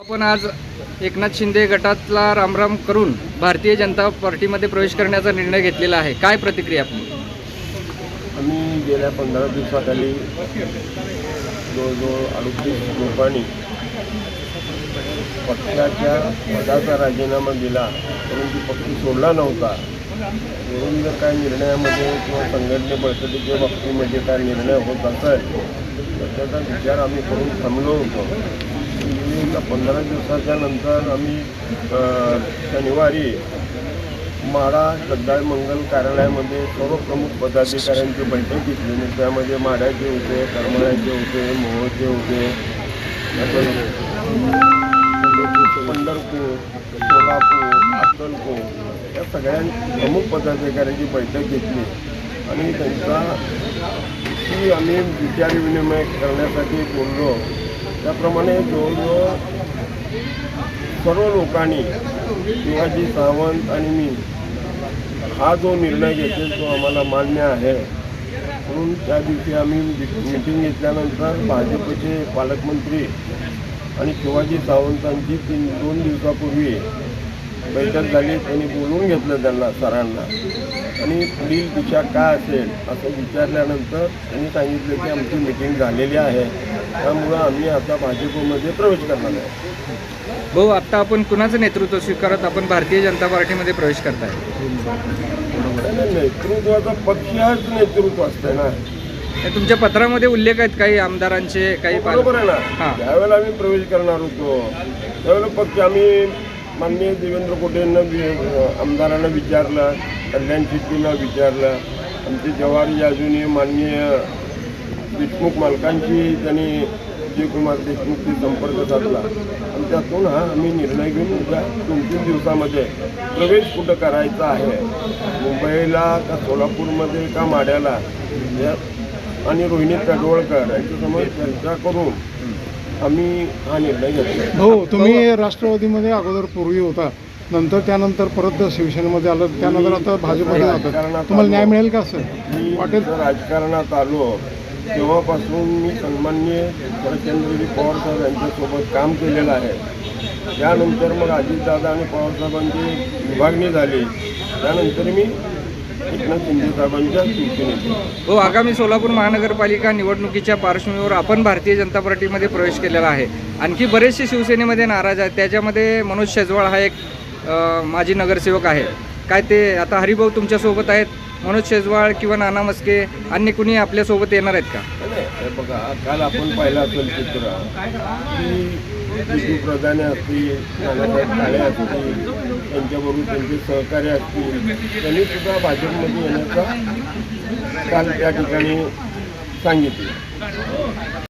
आपण आज एकनाथ शिंदे गटातला रामराम करून भारतीय जनता पार्टीमध्ये प्रवेश करण्याचा निर्णय घेतलेला आहे. काय प्रतिक्रिया आपली आम्ही गेल्या पंधरा दिवसाखाली जवळजवळ अडतीस लोकांनी पक्षाच्या पदाचा राजीनामा दिला परंतु पक्ष सोडला नव्हता. म्हणून जर काय निर्णयामध्ये किंवा संघटने बैठकीच्या बाबतीमध्ये काय निर्णय होत असेल तर त्याचा विचार आम्ही करून थांबलो होतो. गेली पंधरा दिवसाच्या नंतर आम्ही शनिवारी माडा श्रद्धाळ मंगल कार्यालयामध्ये सर्व प्रमुख पदाधिकाऱ्यांची बैठक घेतली आणि त्यामध्ये माड्याचे होते करमळ्याचे होते मोहचे होते. नंतर पंढरपूर सोलापूर अक्कलपूर या सगळ्या प्रमुख पदाधिकाऱ्यांची बैठक घेतली. आणि त्यांचा की आम्ही विचारविनिमय करण्यासाठी बोललो त्याप्रमाणे जवळजवळ सर्व लोकांनी शिवाजी सावंत आणि मी हा जो निर्णय घेतोय तो आम्हाला मान्य आहे. म्हणून त्या दिवशी आम्ही मिटिंग घेतल्यानंतर भाजपचे पालकमंत्री आणि शिवाजी सावंतांची तीन दोन दिवसापूर्वी बैठक झाली. त्यांनी बोलून घेतलं त्यांना सरांना. आणि पुढील दिशा काय असेल असं विचारल्यानंतर त्यांनी सांगितलं की आमची मिटिंग झालेली आहे. त्यामुळं आम्ही आता भाजपमध्ये प्रवेश करणार आहे. भाऊ आत्ता आपण कुणाचं नेतृत्व स्वीकारत? आपण भारतीय जनता पार्टीमध्ये प्रवेश करताय. नाही, नाही, नेतृत्वाचा पक्षाच नेतृत्व असते ना. हे तुमच्या पत्रामध्ये उल्लेख आहेत काही आमदारांचे काही पाल- बरोबर आहे ना. हां. ज्यावेळेला आम्ही प्रवेश करणार होतो त्यावेळेला पक्ष आम्ही माननीय देवेंद्र कोटेंना वि- आमदारांना विचारलं कल्याण शेट्टीला विचारलं. आमचे जवाहर अजूनही माननीय देशमुख मालकांची त्यांनी विजयकुमार देशमुखशी संपर्क साधला. आणि त्यातून हा आम्ही निर्णय घेऊन उद्या दोन तीन दिवसामध्ये प्रवेश कुठं करायचा आहे? मुंबईला का सोलापूरमध्ये का माड्याला? या आणि रोहिणी तडवळकर यांच्यासमोर चर्चा करून आम्ही हा निर्णय घेतला. हो तुम्ही राष्ट्रवादीमध्ये अगोदर पूर्वी होता. नंतर त्यानंतर परत शिवसेनेमध्ये आलं त्यानंतर आता भाजपमध्ये तुम्हाला न्याय मिळेल का सर? वाटेल? राजकारणात आलो तेव्हापासून मी सन्मान्य शरदचंद्रजी पवारसाहेब यांच्यासोबत काम केलेलं आहे. त्यानंतर मग अजितदादा आणि पवारसाहेबांची विभागणी झाली. त्यानंतर मी एकनाथ हो आगामी सोलापूर महानगरपालिका निवडणुकीच्या पार्श्वभूमीवर आपण भारतीय जनता पार्टीमध्ये प्रवेश केलेला आहे. आणखी बरेचसे शिवसेनेमध्ये नाराज आहेत. त्याच्यामध्ये मनोज शेजवाळ हा एक अ, माजी नगरसेवक आहे. काय ते आता हरिभाऊ तुमच्यासोबत आहेत? मनोज शेजवाळ किंवा नाना मस्के अन्य कुणी आपल्यासोबत येणार आहेत का? हे बघा काल आपण पाहिलं असेल चित्र की प्रधाने असतील नानासाहेब काळे असतील त्यांच्याबरोबर त्यांचे सहकार्य असतील त्यांनी सुद्धा भाजपमध्ये येण्याचा काल त्या ठिकाणी सांगितलं.